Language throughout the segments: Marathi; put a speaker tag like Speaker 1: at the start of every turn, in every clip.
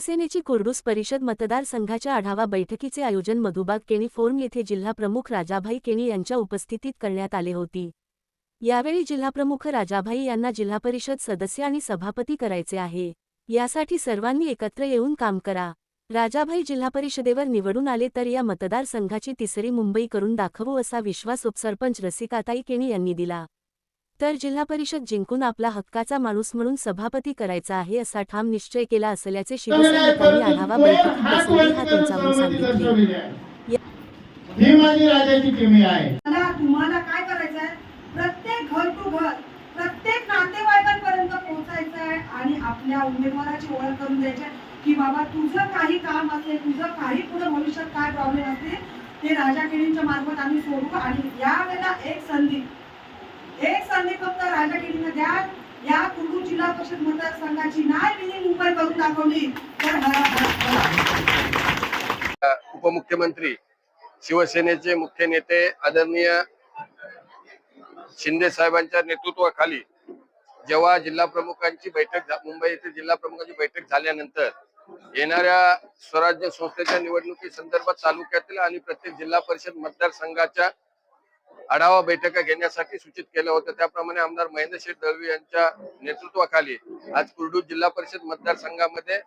Speaker 1: शिवसेनेची कुर्डूस परिषद मतदारसंघाच्या आढावा बैठकीचे आयोजन मधुबाग केणी फोर्म येथे जिल्हाप्रमुख राजाभाई केणी यांच्या उपस्थितीत करण्यात आले होती. यावेळी जिल्हाप्रमुख राजाभाई यांना जिल्हा परिषद सदस्य आणि सभापती करायचे आहे. यासाठी सर्वांनी एकत्र येऊन काम करा. राजाभाई जिल्हा परिषदेवर निवडून आले तर या मतदारसंघाची तिसरी मुंबई करून दाखवू असा विश्वास उपसरपंच रसिकाताई केणी यांनी दिला. तर जिल्हा परिषद जिंकून आपला हक्काचा माणूस म्हणून सभापती करायचा आहे असा ठाम निश्चय केला असल्याचे शिवसैनिकांनी आढावा बैठकीत बसवली सांगितले.
Speaker 2: ही माझी राजाची किमी आहे.
Speaker 3: मला तुम्हाला काय करायचं आहे प्रत्येक घर टू घर प्रत्येक नातेवाईकांपर्यंत पोहोचायचं आहे आणि आपल्या उमेदवाराची ओळख करून द्यायची की बाबा तुझं काही काम असेल तुझं काही पुढे भविष्यात काय प्रॉब्लेम असतील ते राजा केळींच्या मार्फत आम्ही सोडू आणि या वेळेला एक संधी एक संधी फक्त राजा केळींना द्या या कुर्डू मतदारसंघाची मिनी मुंबई करून दाखवली. तर
Speaker 4: उपमुख्यमंत्री शिवसेनेचे मुख्य नेते आदरणीय शिंदे साहेबांच्या नेतृत्वाखाली जेव्हा जिल्हा प्रमुखांची बैठक मुंबई येथे जिल्हा प्रमुखांची बैठक झाल्यानंतर येणाऱ्या स्वराज्य संस्थेच्या निवडणुकी संदर्भात तालुक्यातील आणि प्रत्येक जिल्हा परिषद मतदारसंघाच्या आढावा बैठका घेण्यासाठी सूचित केलं होतं. त्याप्रमाणे आमदार महेंद्र शेठ दळवी यांच्या नेतृत्वाखाली आज कुर्डू जिल्हा परिषद मतदारसंघामध्ये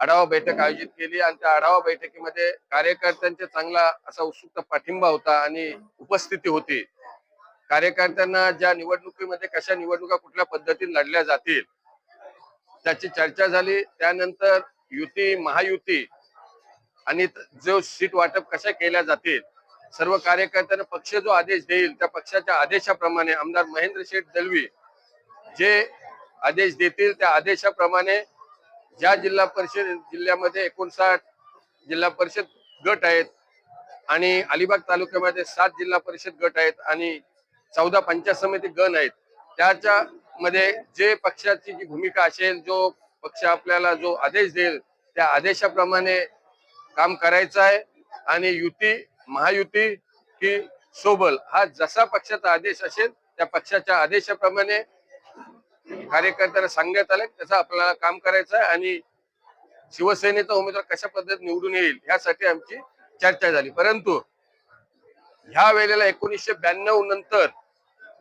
Speaker 4: आढावा बैठक आयोजित केली आणि त्या आढावा बैठकीमध्ये कार्यकर्त्यांचा चांगला असा उत्सुक पाठिंबा होता आणि उपस्थिती होती. कार्यकर्त्यांना ज्या निवडणुकीमध्ये कशा निवडणुका कुठल्या पद्धतीने लढल्या जातील त्याची चर्चा झाली. त्यानंतर युती महायुती आणि जो सीट वाटप कशा केल्या जातील सर्व कार्यकर्त्यांना पक्ष जो आदेश देईल त्या पक्षाच्या आदेशाप्रमाणे आमदार महेंद्र शेठ दलवी जे आदेश देतील त्या आदेशाप्रमाणे ज्या जिल्हा परिषद जिल्ह्यामध्ये एकोणसाठ जिल्हा परिषद गट आहेत आणि अलिबाग तालुक्यामध्ये सात जिल्हा परिषद गट आहेत आणि चौदा पंचायत समिती गण आहेत त्याच्या मध्ये जे पक्षाची जी भूमिका असेल जो पक्ष आपल्याला जो आदेश देईल त्या आदेशाप्रमाणे काम करायचं आहे. आणि युती महायुती की सोबल हा जसा पक्षाचा आदेश असेल त्या पक्षाच्या आदेशाप्रमाणे कार्यकर्त्यांना सांगण्यात आलं त्याचा आपल्याला काम करायचं आहे आणि शिवसेनेचा उमेदवार कशा पद्धतीने निवडून येईल यासाठी आमची चर्चा झाली. परंतु ह्या वेळेला एकोणीसशे ब्याण्णव नंतर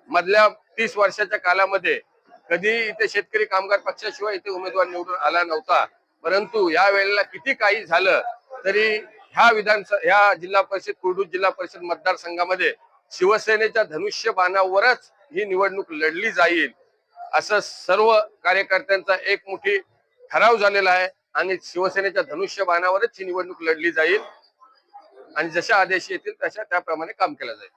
Speaker 4: मधल्या तीस वर्षाच्या कालामध्ये कधी इथे शेतकरी कामगार पक्षाशिवाय इथे उमेदवार निवडून आला नव्हता परंतु या वेळेला किती काही झालं तरी ह्या विधानसभा ह्या जिल्हा परिषद कुर्डू जिल्हा परिषद मतदारसंघामध्ये शिवसेनेच्या धनुष्यबाणावरच ही निवडणूक लढली जाईल. असं सर्व कार्यकर्त्यांचा एक मोठी ठराव झालेला आहे आणि शिवसेनेच्या धनुष्यबाणावरच ही निवडणूक लढली जाईल. आणि जशा आदेश येतील तशा त्याप्रमाणे काम केलं जाईल.